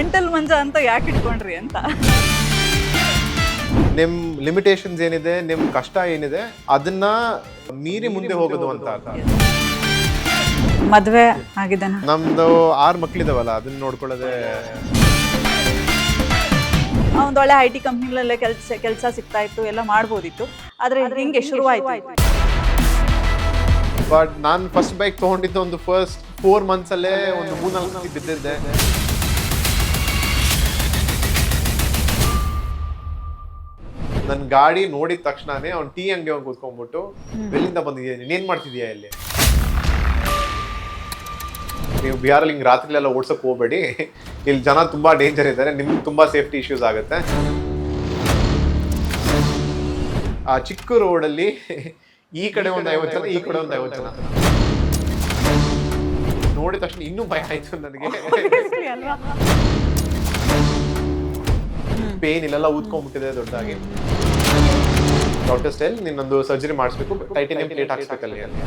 Mental ಮಂಜ ಅಂತ ಯಾಕೆ ಇಟ್ಕೊಂಡ್ರಿ ಅಂತ? ನಿಮ್ ಲಿಮಿಟೇಷನ್ಸ್ ಏನಿದೆ ನಿಮ್ ಕಷ್ಟ ಏನಿದೆ ಅದನ್ನ ಮೀರಿ ಮುಂದೆ ಹೋಗೋದು ಅಂತ ಮದ್ವೆ ಆಗಿದ್ದಾನ ನಮ್ದು ಆರು ಮಕ್ಳಿದಾವಲ್ಲ ಅದನ್ನ ನೋಡ್ಕೊಳ್ಳೋದೇ. ಒಂದೊಳ್ಳೆ ಒಳ್ಳೆ ಐ ಟಿ ಕಂಪ್ನಿಗಳಲ್ಲೇ ಕೆಲಸ ಕೆಲಸ ಸಿಗ್ತಾ ಇತ್ತು ಎಲ್ಲ ಮಾಡ್ಬೋದಿತ್ತು. ಆದ್ರೆ ಹಿಂಗೆ ಶುರುವಾಯ್ತು. ಬಟ್ ನಾನು ಫಸ್ಟ್ ಬೈಕ್ ತಗೊಂಡಿದ್ದು ಒಂದು ಫಸ್ಟ್ ಫೋರ್ ಮಂತ್ಸಲ್ಲೇ ಒಂದು ಮೂರ್ನಾಲ್ಕು ಬಿದ್ದಿದ್ದೆ. ನನ್ನ ಗಾಡಿ ನೋಡಿದ ತಕ್ಷಣನೇ ಅವ್ನು ಟೀ ಅಂಗಡಿ ಅವ್ನು ಕೂತ್ಕೊಂಡ್ಬಿಟ್ಟು ಎಲ್ಲಿಂದ ಬಂದಿದ್ಯಾ ನೀನು? ಏನು ಮಾಡ್ತಿದ್ಯಾ ಇಲ್ಲಿ? ನೀವು ಬಿಹಾರಲ್ಲಿ ಹಿಂಗೆ ರಾತ್ರಿಲೆಲ್ಲ ಓಡ್ಸಕ್ ಹೋಗಬೇಡಿ. ಇಲ್ಲಿ ಜನ ತುಂಬಾ ಡೇಂಜರ್ ಇದ್ದಾರೆ. ನಿಮ್ಗೆ ತುಂಬಾ ಸೇಫ್ಟಿ ಇಶ್ಯೂಸ್ ಆಗುತ್ತೆ. ಆ ಚಿಕ್ಕ ರೋಡಲ್ಲಿ ಈ ಕಡೆ ಒಂದು ಐವತ್ತು ಜನ ಈ ಕಡೆ ಒಂದು ಐವತ್ತು ಜನ. ನೋಡಿದ ತಕ್ಷಣ ಇನ್ನೂ ಭಯ ಆಯ್ತು ನನಗೆ. ಪೇನ್ ಇಲ್ಲೆಲ್ಲ ಊದ್ಕೊಂಡ್ಬಿಟ್ಟಿದೆ ದೊಡ್ಡದಾಗಿ. ಡಾಕ್ಟರ್ ಸ್ಟೈಲ್ ನಿನ್ನೊಂದು ಸರ್ಜರಿ ಮಾಡಿಸ್ಬೇಕು ಟೈಟೇನಿಯಂ ಪ್ಲೇಟ್ ಹಾಕ್ಸ್ಬೇಕಲ್ಲಿ. ಅಲ್ಲಿ